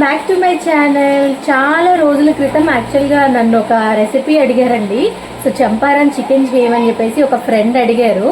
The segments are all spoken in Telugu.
Welcome back to my channel చాలా రోజుల క్రితం యాక్చువల్గా నన్ను ఒక రెసిపీ అడిగారండి. సో చంపారన్ చికెన్ చేయమని చెప్పేసి ఒక ఫ్రెండ్ అడిగారు.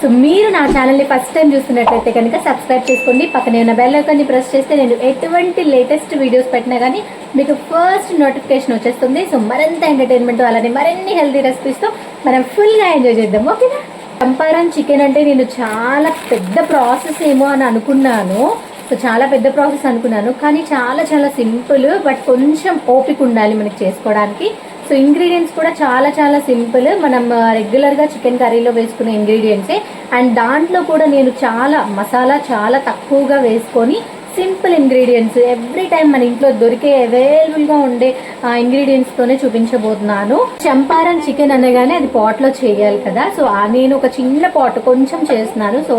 సో మీరు నా ఛానల్ని ఫస్ట్ టైం చూస్తున్నట్లయితే కనుక సబ్స్క్రైబ్ చేసుకోండి. పక్కనే ఉన్న బెల్ ఐకాన్ని ప్రెస్ చేస్తే నేను ఎటువంటి లేటెస్ట్ వీడియోస్ పెట్టినా కానీ మీకు ఫస్ట్ నోటిఫికేషన్ వచ్చేస్తుంది. సో మరింత ఎంటర్టైన్మెంట్ అలానే మరిన్ని హెల్తీ రెసిపీస్తో మనం ఫుల్గా ఎంజాయ్ చేద్దాం. ఓకేనా? చంపారన్ చికెన్ అంటే నేను చాలా పెద్ద ప్రాసెస్ ఏమో అని అనుకున్నాను. సో చాలా పెద్ద ప్రాసెస్ అనుకున్నాను. కానీ చాలా చాలా సింపుల్ బట్ కొంచెం ఓపిక ఉండాలి మనకి చేసుకోవడానికి. సో ఇంగ్రీడియంట్స్ కూడా చాలా చాలా సింపుల్. మనం రెగ్యులర్గా చికెన్ కర్రీలో వేసుకునే ఇంగ్రీడియంట్సే అండ్ దాంట్లో కూడా నేను చాలా మసాలా చాలా తక్కువగా వేసుకొని సింపుల్ ఇంగ్రీడియంట్స్. ఎవ్రీ టైం మన ఇంట్లో దొరికే అవైలబుల్గా ఉండే ఇంగ్రీడియంట్స్తోనే చూపించబోతున్నాను. చంపారన్ చికెన్ అనగానే అది పాట్లో చేయాలి కదా. సో ఆ నేను ఒక చిన్న పాట్ కొంచెం చేస్తున్నాను. సో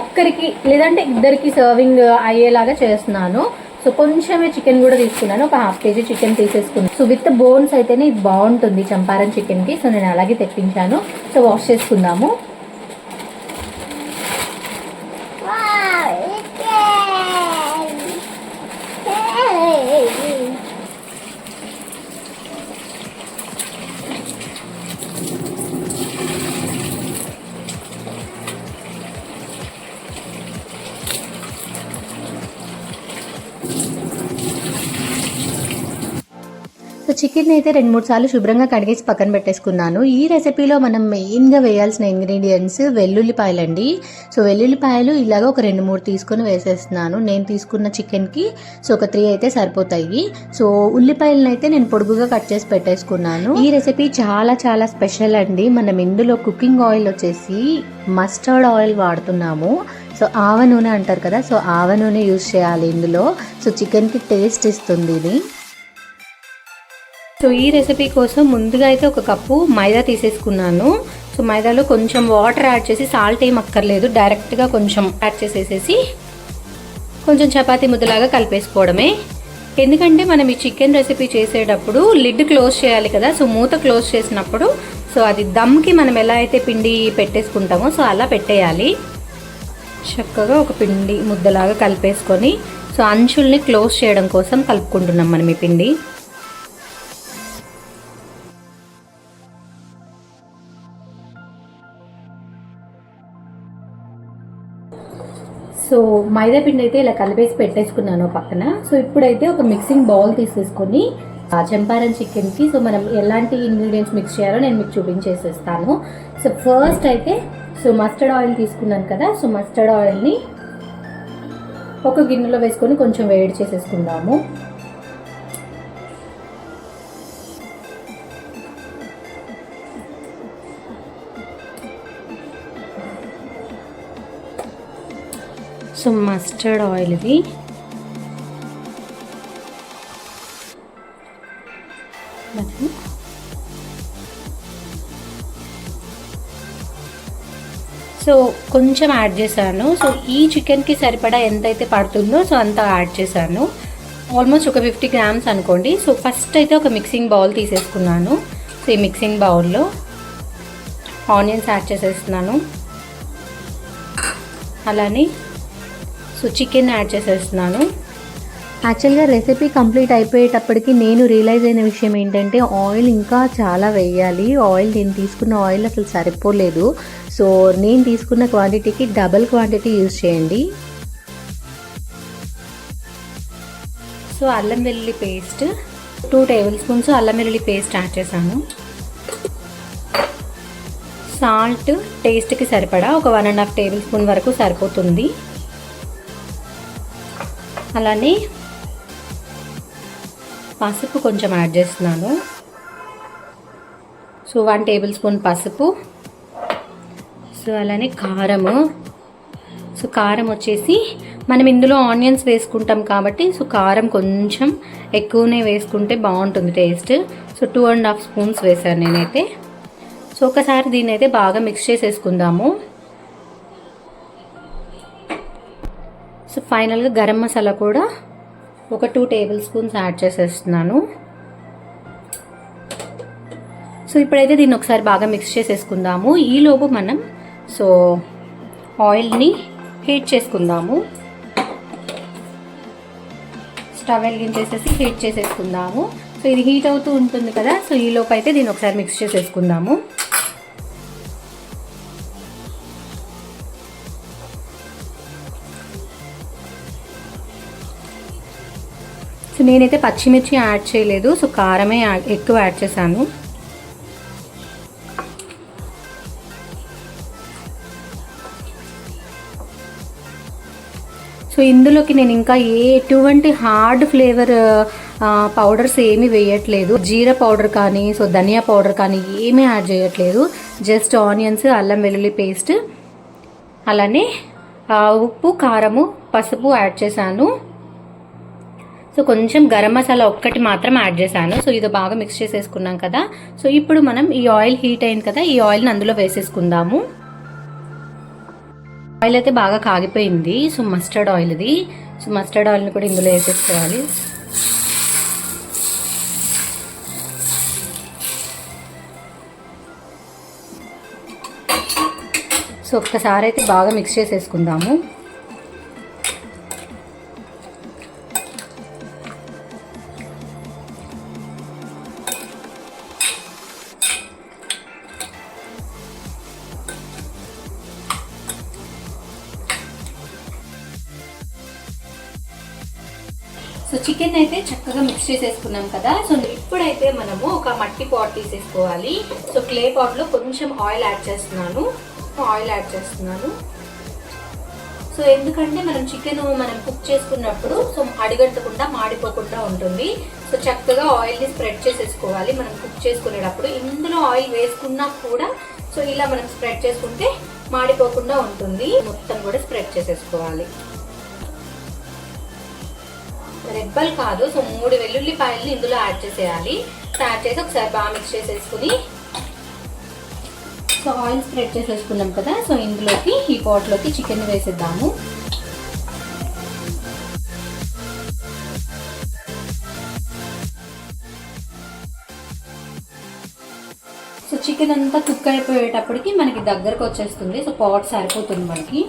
ఒక్కరికి లేదంటే ఇద్దరికి సర్వింగ్ అయ్యేలాగా చేస్తున్నాను. సో కొంచెమే చికెన్ కూడా తీసుకున్నాను. ఒక హాఫ్ కేజీ చికెన్ తీసేసుకున్నాను. సో విత్ బోన్స్ అయితేనే ఇది బాగుంటుంది చంపారన్ చికెన్కి సో నేను అలాగే తెప్పించాను. సో వాష్ చేసుకుందాము. సో చికెన్ అయితే రెండు మూడు సార్లు శుభ్రంగా కడిగేసి పక్కన పెట్టేసుకున్నాను. ఈ రెసిపీలో మనం మెయిన్గా వేయాల్సిన ఇంగ్రీడియంట్స్ వెల్లుల్లిపాయలండి. సో వెల్లుల్లిపాయలు ఇలాగ ఒక రెండు మూడు తీసుకొని వేసేస్తున్నాను. నేను తీసుకున్న చికెన్కి సో ఒక త్రీ అయితే సరిపోతాయి. సో ఉల్లిపాయలను అయితే నేను పొడుగుగా కట్ చేసి పెట్టేసుకున్నాను. ఈ రెసిపీ చాలా చాలా స్పెషల్ అండి. మనం ఇందులో కుకింగ్ ఆయిల్ వచ్చేసి మస్టర్డ్ ఆయిల్ వాడుతున్నాము. సో ఆవ నూనె అంటారు కదా సో ఆవ నూనె యూజ్ చేయాలి ఇందులో. సో చికెన్కి టేస్ట్ ఇస్తుంది ఇది. సో ఈ రెసిపీ కోసం ముందుగా అయితే ఒక కప్పు మైదా తీసేసుకున్నాను. సో మైదాలో కొంచెం వాటర్ యాడ్ చేసి సాల్ట్ ఏం అక్కర్లేదు. డైరెక్ట్గా కొంచెం యాడ్ చేసేసేసి కొంచెం చపాతి ముద్దలాగా కలిపేసుకోవడమే. ఎందుకంటే మనం ఈ చికెన్ రెసిపీ చేసేటప్పుడు లిడ్ క్లోజ్ చేయాలి కదా. సో మూత క్లోజ్ చేసినప్పుడు సో అది దమ్కి మనం ఎలా అయితే పిండి పెట్టేసుకుంటామో సో అలా పెట్టేయాలి. చక్కగా ఒక పిండి ముద్దలాగా కలిపేసుకొని సో అంచుల్ని క్లోజ్ చేయడం కోసం కలుపుకుంటున్నాం మనం ఈ పిండి. సో మైదా పిండి అయితే ఇలా కలిపేసి పెట్టేసుకున్నాను పక్కన. సో ఇప్పుడైతే ఒక మిక్సింగ్ బౌల్ తీసేసుకొని చంపారన్ చికెన్కి. సో మనం ఎలాంటి ఇంగ్రీడియంట్స్ మిక్స్ చేయాలో నేను మీకు చూపించేసేస్తాను. సో ఫస్ట్ అయితే సో మస్టర్డ్ ఆయిల్ తీసుకున్నాను కదా సో మస్టర్డ్ ఆయిల్ని ఒక గిన్నెలో వేసుకొని కొంచెం వేడి చేసేసుకుందాము. సో మస్టర్డ్ ఆయిల్ ఇది. సో కొంచెం యాడ్ చేశాను. సో ఈ చికెన్కి సరిపడా ఎంతైతే పడుతుందో సో అంత యాడ్ చేశాను. ఆల్మోస్ట్ ఒక ఫిఫ్టీ గ్రామ్స్ అనుకోండి. సో ఫస్ట్ అయితే ఒక మిక్సింగ్ బౌల్ తీసేసుకున్నాను. సో ఈ మిక్సింగ్ బౌల్లో ఆనియన్స్ యాడ్ చేసేస్తున్నాను. అలానే సో చికెన్ యాడ్ చేసేస్తున్నాను. యాక్చువల్గా రెసిపీ కంప్లీట్ అయిపోయేటప్పటికి నేను రియలైజ్ అయిన విషయం ఏంటంటే ఆయిల్ ఇంకా చాలా వేయాలి. ఆయిల్ నేను తీసుకున్న ఆయిల్ అసలు సరిపోలేదు. సో నేను తీసుకున్న క్వాంటిటీకి డబల్ క్వాంటిటీ యూజ్ చేయండి. సో అల్లం వెల్లుల్లి పేస్ట్ టూ టేబుల్ స్పూన్స్ అల్లం వెల్లుల్లి పేస్ట్ యాడ్ చేశాను. సాల్ట్ టేస్ట్కి సరిపడా ఒక one and half tablespoon వరకు సరిపోతుంది. అలానే పసుపు కొంచెం యాడ్ చేస్తున్నాను. సో వన్ టేబుల్ స్పూన్ పసుపు. సో అలానే కారము. సో కారం వచ్చేసి మనం ఇందులో ఆనియన్స్ వేసుకుంటాం కాబట్టి సో కారం కొంచెం ఎక్కువనే వేసుకుంటే బాగుంటుంది taste. So two and half spoons వేసాను నేనైతే. సో ఒకసారి దీన్ని అయితే బాగా మిక్స్ చేసేసుకుందాము. సో ఫైనల్గా గరం మసాలా కూడా ఒక టూ టేబుల్ స్పూన్స్ యాడ్ చేసేస్తున్నాను. సో ఇప్పుడైతే దీన్ని ఒకసారి బాగా మిక్స్ చేసేసుకుందాము. ఈలోపు మనం సో ఆయిల్ని హీట్ చేసుకుందాము. స్టవ్ వెలిగించేసేసి హీట్ చేసేసుకుందాము. సో ఇది హీట్ అవుతూ ఉంటుంది కదా సో ఈలోపు అయితే దీన్ని ఒకసారి మిక్స్ చేసేసుకుందాము. సో నేనైతే పచ్చిమిర్చి యాడ్ చేయలేదు. సో కారమే యా- ఎక్కువ యాడ్ చేశాను. సో ఇందులోకి నేను ఇంకా ఏ ఎటువంటి హార్డ్ ఫ్లేవర్ పౌడర్స్ ఏమీ వేయట్లేదు. జీరా పౌడర్ కానీ సో ధనియా పౌడర్ కానీ ఏమీ యాడ్ చేయట్లేదు. జస్ట్ ఆనియన్స్ అల్లం వెల్లుల్లి పేస్ట్ అలానే ఉప్పు కారము పసుపు యాడ్ చేశాను. సో కొంచెం గరం మసాలా ఒక్కటి మాత్రం యాడ్ చేశాను. సో ఇది బాగా మిక్స్ చేసేసుకున్నాం కదా. సో ఇప్పుడు మనం ఈ ఆయిల్ హీట్ అయింది కదా ఈ ఆయిల్ని అందులో వేసేసుకుందాము. ఆయిల్ అయితే బాగా కాగిపోయింది. సో మస్టర్డ్ ఆయిల్ ఇది. సో మస్టర్డ్ ఆయిల్ని కూడా ఇందులో వేసేసుకోవాలి. సో ఒక్కసారి అయితే బాగా మిక్స్ చేసేసుకుందాము. చికెన్ అయితే చక్కగా మిక్స్ చేసేసుకున్నాం కదా. సో ఇప్పుడైతే మనము ఒక మట్టి పాట్ తీసేసుకోవాలి. సో క్లే పాట్లో కొంచెం ఆయిల్ యాడ్ చేస్తున్నాను. ఆయిల్ యాడ్ చేస్తున్నాను. సో ఎందుకంటే మనం చికెన్ మనం కుక్ చేసుకున్నప్పుడు సో అడిగట్టకుండా మాడిపోకుండా ఉంటుంది. సో చక్కగా ఆయిల్ని స్ప్రెడ్ చేసేసుకోవాలి మనం కుక్ చేసుకునేటప్పుడు. ఇందులో ఆయిల్ వేసుకున్నా కూడా సో ఇలా మనం స్ప్రెడ్ చేసుకుంటే మాడిపోకుండా ఉంటుంది. మొత్తం కూడా స్ప్రెడ్ చేసేసుకోవాలి. రెబ్బలు కాదు. సో మూడు వెల్లుల్లిపాయలు ఇందులో యాడ్ చేసేయాలి. సో యాడ్ చేసి ఒకసారి బాగా మిక్స్ చేసేసుకుని సో ఆయిల్ స్ప్రెడ్ చేసేసుకున్నాం కదా. సో ఇందులోకి ఈ పాట్లోకి చికెన్ వేసేద్దాము. సో చికెన్ అంతా కుక్ అయిపోయేటప్పటికి మనకి దగ్గరకు వచ్చేస్తుంది. సో పాట్ సరిపోతుంది మనకి.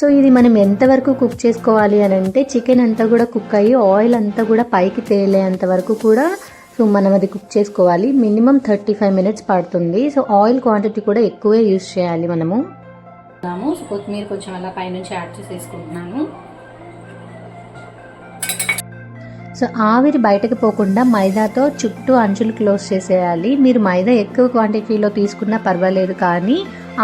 సో ఇది మనం ఎంతవరకు కుక్ చేసుకోవాలి అని అంటే చికెన్ అంతా కూడా కుక్ అయ్యి ఆయిల్ అంతా కూడా పైకి తేలేంత వరకు కూడా సో మనం అది కుక్ చేసుకోవాలి. మినిమం థర్టీ ఫైవ్ మినిట్స్ పడుతుంది. సో ఆయిల్ క్వాంటిటీ కూడా ఎక్కువే యూస్ చేయాలి మనము. కొత్తిమీర కొంచెం అలా పైనుంచి యాడ్ చేసేసుకుంటున్నాను సో ఆవిరి బయటకు పోకుండా మైదాతో చుట్టూ అంచులు క్లోజ్ చేసేయాలి. మీరు మైదా ఎక్కువ క్వాంటిటీలో తీసుకున్నా పర్వాలేదు కానీ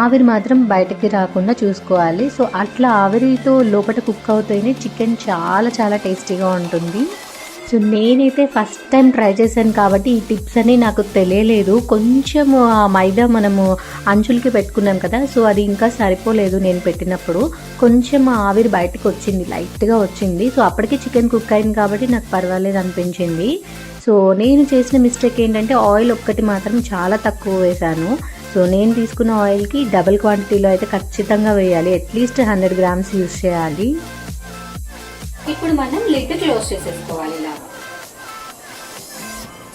ఆవిరి మాత్రం బయటకి రాకుండా చూసుకోవాలి. సో అట్లా ఆవిరితో లోపల కుక్ అవుతేనే చికెన్ చాలా చాలా టేస్టీగా ఉంటుంది. సో నేనైతే ఫస్ట్ టైం ట్రై చేశాను కాబట్టి ఈ టిప్స్ అని నాకు తెలియలేదు. కొంచెం మైదా మనము అంచులకి పెట్టుకున్నాం కదా సో అది ఇంకా సరిపోలేదు నేను పెట్టినప్పుడు. కొంచెం ఆవిరి బయటకు వచ్చింది లైట్గా వచ్చింది. సో అప్పటికి చికెన్ కుక్ అయింది కాబట్టి నాకు పర్వాలేదు అనిపించింది. సో నేను చేసిన మిస్టేక్ ఏంటంటే ఆయిల్ ఒక్కటి మాత్రం చాలా తక్కువ వేశాను. సో నేను తీసుకున్న ఆయిల్కి డబుల్ క్వాంటిటీలో అయితే ఖచ్చితంగా వేయాలి. అట్లీస్ట్ హండ్రెడ్ గ్రామ్స్ యూస్ చేయాలి. ఇప్పుడు మనం లిడ్ క్లోజ్ చేసేసుకోవాలి ఇలా.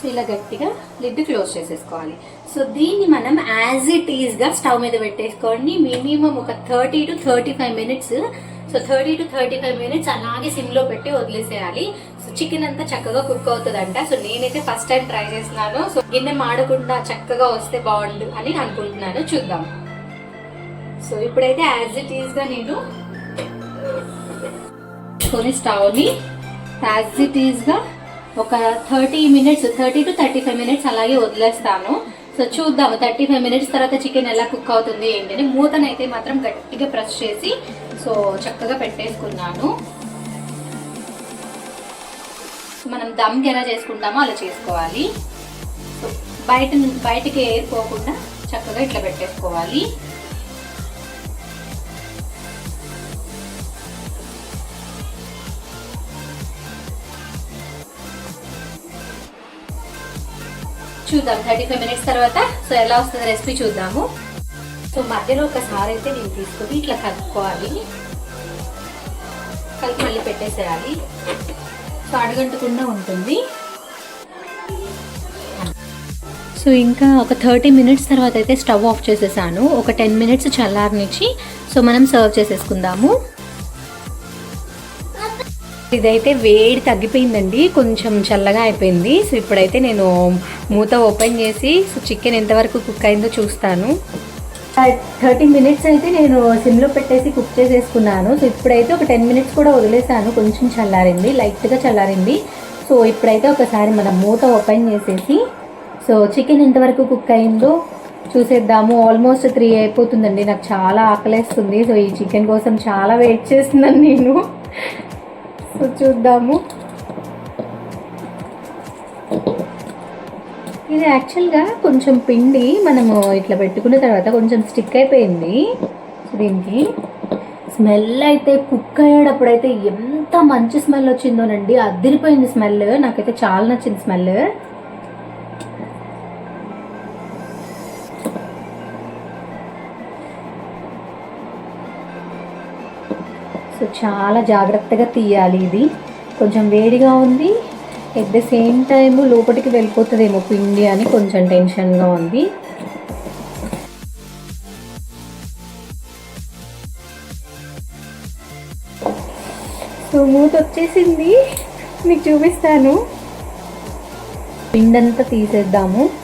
సో ఇలా గట్టిగా లిడ్ క్లోజ్ చేసేసుకోవాలి. సో దీన్ని మనం యాజ్ ఇట్ ఈజ్గా స్టవ్ మీద పెట్టేసుకోండి. మినిమం ఒక thirty to thirty five minutes so thirty to thirty five minutes అలాగే సిమ్లో పెట్టి వదిలేసేయాలి. సో చికెన్ అంతా చక్కగా కుక్ అవుతుందంట. సో నేనైతే ఫస్ట్ టైం ట్రై చేస్తున్నాను. సో గిన్నె మాడకుండా చక్కగా వస్తే బాగుండు అని అనుకుంటున్నాను. చూద్దాం. సో ఇప్పుడైతే యాజ్ ఇట్ ఈజ్గా నేను కొని స్టవ్ని యాజ్ ఇట్ ఈజ్గా ఒక thirty minutes thirty to thirty five minutes అలాగే వదిలేస్తాను. సో చూద్దాము థర్టీ ఫైవ్ మినిట్స్ తర్వాత చికెన్ ఎలా కుక్ అవుతుంది ఏంటని మూతనైతే మాత్రం గట్టిగా ప్రెస్ చేసి సో చక్కగా పెట్టేసుకున్నాను. సో మనం దమ్కి ఎలా చేసుకుంటామో అలా చేసుకోవాలి. సో బయట నుంచి- ఎయిర్ పోకుండా చక్కగా ఇట్లా పెట్టేసుకోవాలి. చూద్దాం. థర్టీ ఫైవ్ మినిట్స్ తర్వాత సో ఎలా వస్తుంది రెసిపీ చూద్దాము. సో మధ్యలో ఒకసారి అయితే నేను తీసుకొని ఇట్లా కలుపుకోవాలి. కలిపి మళ్ళీ పెట్టేసేయాలి. సో అడగంటకుండా ఉంటుంది. సో ఇంకా ఒక థర్టీ మినిట్స్ తర్వాత అయితే స్టవ్ ఆఫ్ చేసేసాను. ఒక టెన్ మినిట్స్ చల్లారనిచ్చి సో మనం సర్వ్ చేసేసుకుందాము. ఇదైతే వేడి తగ్గిపోయిందండి కొంచెం చల్లగా అయిపోయింది. సో ఇప్పుడైతే నేను మూత ఓపెన్ చేసి సో చికెన్ ఎంతవరకు కుక్ అయిందో చూస్తాను. థర్టీ మినిట్స్ అయితే నేను సిమ్లో పెట్టేసి కుక్ చేసేసుకున్నాను. సో ఇప్పుడైతే ఒక టెన్ మినిట్స్ కూడా వదిలేసాను కొంచెం చల్లారింది లైట్గా చల్లారింది. సో ఇప్పుడైతే ఒకసారి మనం మూత ఓపెన్ చేసేసి సో చికెన్ ఎంతవరకు కుక్ అయిందో చూసేద్దాము. ఆల్మోస్ట్ త్రీ అయిపోతుందండి నాకు చాలా ఆకలేస్తుంది. సో ఈ చికెన్ కోసం చాలా వెయిట్ చేస్తున్నాను నేను. చూద్దాము. ఇది యాక్చువల్గా కొంచెం పిండి మనము ఇట్లా పెట్టుకున్న తర్వాత కొంచెం స్టిక్ అయిపోయింది. దీనికి స్మెల్ అయితే కుక్ అయ్యేటప్పుడు అయితే ఎంత మంచి స్మెల్ వచ్చిందోనండి. అదిరిపోయింది స్మెల్ నాకైతే చాలా నచ్చింది స్మెల్ చాలా జాగ్రత్తగా తీయాలి ఇది. కొంచెం వేడిగా ఉంది. ఎట్ ద సేమ్ టైం లోపలికి వెళ్ళిపోతుందేమో పిండి అని కొంచెం టెన్షన్గా ఉంది. సో మూత వచ్చేసింది. మీకు చూపిస్తాను. పిండి అంతా తీసేద్దాము.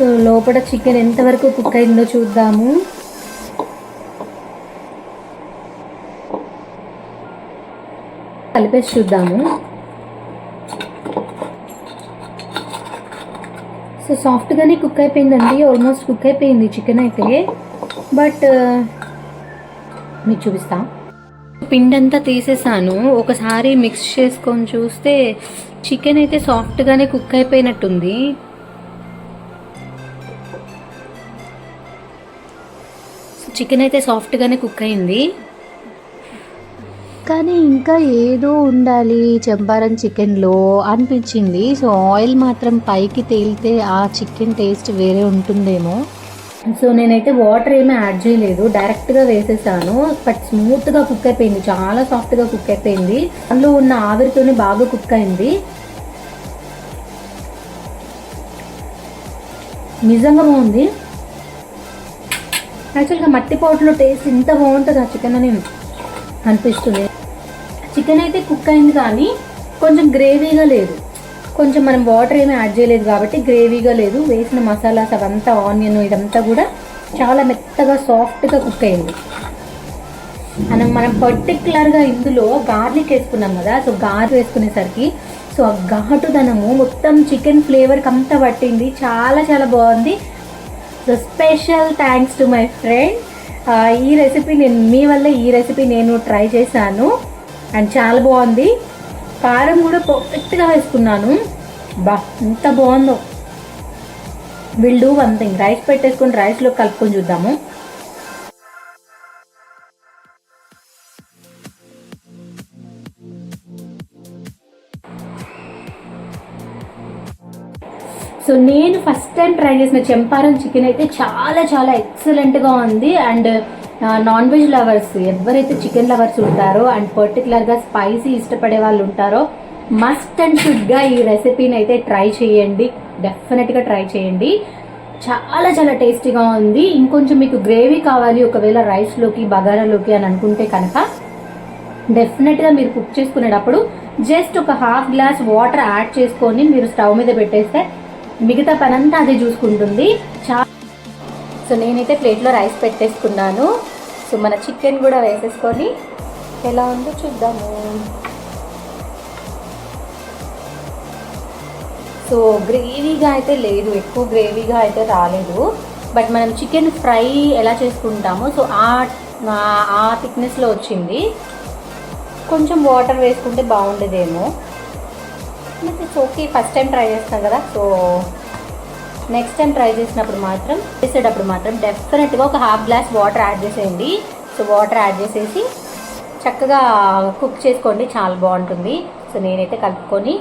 సో లోపల చికెన్ ఎంతవరకు కుక్ అయిందో చూద్దాము. కలిపేసి చూద్దాము. సో సాఫ్ట్గానే కుక్ అయిపోయిందండి ఆల్మోస్ట్ కుక్ అయిపోయింది చికెన్ అయితే. బట్ మీకు చూపిస్తా. పిండి అంతా తీసేసాను ఒకసారి మిక్స్ చేసుకొని చూస్తే చికెన్ అయితే సాఫ్ట్గానే కుక్ అయిపోయినట్టుంది. చికెన్ అయితే సాఫ్ట్గానే కుక్ అయింది. కానీ ఇంకా ఏదో ఉండాలి చంపారన్ చికెన్లో అనిపించింది. సో ఆయిల్ మాత్రం పైకి తేలితే ఆ చికెన్ టేస్ట్ వేరే ఉంటుందేమో. సో నేనైతే వాటర్ ఏమీ యాడ్ చేయలేదు. డైరెక్ట్గా వేసేసాను. బట్ స్మూత్గా కుక్ అయిపోయింది. చాలా సాఫ్ట్గా కుక్ అయిపోయింది. అందులో ఉన్న ఆవిరితోనే బాగా కుక్ అయింది. నిజంగా బాగుంది. యాక్చువల్గా మట్టి పోట్లో టేస్ట్ ఇంత బాగుంటుంది ఆ చికెన్ అని అనిపిస్తుంది. చికెన్ అయితే కుక్ అయింది కానీ కొంచెం గ్రేవీగా లేదు. కొంచెం మనం వాటర్ ఏమీ యాడ్ చేయలేదు కాబట్టి గ్రేవీగా లేదు. వేసిన మసాలాస్ అవంతా ఆనియన్ ఇదంతా కూడా చాలా మెత్తగా సాఫ్ట్గా కుక్ అయింది. మనం మనం పర్టికులర్గా ఇందులో గార్లిక్ వేసుకున్నాం కదా సో గార్ వేసుకునేసరికి సో ఆ ఘాటుదనము మొత్తం చికెన్ ఫ్లేవర్కి అంతా పట్టింది. చాలా చాలా బాగుంది. So special thanks to my friend ఈ రెసిపీ నేను మీ వల్ల ఈ రెసిపీ నేను ట్రై చేశాను. అండ్ చాలా బాగుంది. కారం కూడా పర్ఫెక్ట్గా వేసుకున్నాను. బా ఎంత బాగుందో. Will do one thing rice పెట్టేసుకొని రైస్లో కలుపుకొని చూద్దాము. సో నేను ఫస్ట్ టైం ట్రై చేసిన చెంపారం చికెన్ అయితే చాలా చాలా ఎక్సలెంట్గా ఉంది. అండ్ నాన్ వెజ్ లవర్స్ ఎవరైతే చికెన్ లవర్స్ ఉంటారో అండ్ పర్టికులర్గా స్పైసీ ఇష్టపడే వాళ్ళు ఉంటారో మస్ట్ అండ్ షుడ్గా ఈ రెసిపీని అయితే ట్రై చేయండి. డెఫినెట్గా ట్రై చేయండి. చాలా చాలా టేస్టీగా ఉంది. ఇంకొంచెం మీకు గ్రేవీ కావాలి ఒకవేళ రైస్లోకి బగారాలోకి అని అనుకుంటే కనుక డెఫినెట్గా మీరు కుక్ చేసుకునేటప్పుడు జస్ట్ ఒక హాఫ్ గ్లాస్ వాటర్ యాడ్ చేసుకొని మీరు స్టవ్ మీద పెట్టేస్తే మిగతా పనంతా అదే చూసుకుంటుంది. చా సో నేనైతే ప్లేట్లో రైస్ పెట్టేసుకున్నాను. సో మన చికెన్ కూడా వేసేసుకొని ఎలా ఉందో చూద్దాము. సో గ్రేవీగా అయితే లేదు ఎక్కువ గ్రేవీగా అయితే రాలేదు. బట్ మనం చికెన్ ఫ్రై ఎలా చేసుకుంటామో సో ఆ ఆ థిక్నెస్లో వచ్చింది. కొంచెం వాటర్ వేసుకుంటే బాగుండేదేమో. It's okay first time try చేస్తాను కదా. సో నెక్స్ట్ టైం ట్రై చేసినప్పుడు మాత్రం చేసేటప్పుడు మాత్రం డెఫినెట్గా ఒక హాఫ్ గ్లాస్ వాటర్ యాడ్ చేసేయండి. సో వాటర్ యాడ్ చేసేసి చక్కగా కుక్ చేసుకోండి. చాలా బాగుంటుంది. సో నేనైతే కలుపుకొని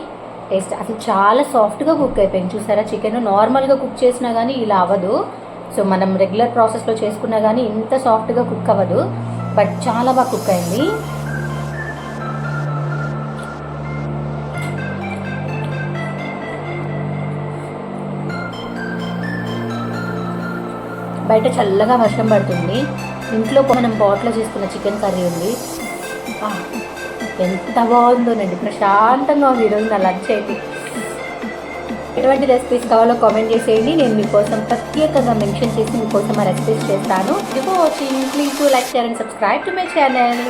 టేస్ట్ అసలు చాలా సాఫ్ట్గా కుక్ అయిపోయింది. చూసారా? చికెన్ నార్మల్గా కుక్ చేసినా కానీ ఇలా అవ్వదు. సో మనం రెగ్యులర్ ప్రాసెస్లో చేసుకున్నా కానీ ఇంత సాఫ్ట్గా కుక్ అవ్వదు. బట్ చాలా బాగా కుక్ అయింది. బయట చల్లగా వర్షం పడుతుంది. ఇంట్లో మనం బాట్లో చేసుకున్న చికెన్ కర్రీ ఉంది. ఎంత బాగుందోనండి. ప్రశాంతంగా ఉంది ఈరోజు నా లంచ్ అయితే. ఎటువంటి రెసిపీస్ కావాలో కామెంట్ చేసేయండి. నేను మీకోసం ప్రత్యేకంగా మెన్షన్ చేసి మీకోసం ఆ రెసిపీస్ చేస్తాను. ఇదిగో watching please to like share and subscribe to my channel.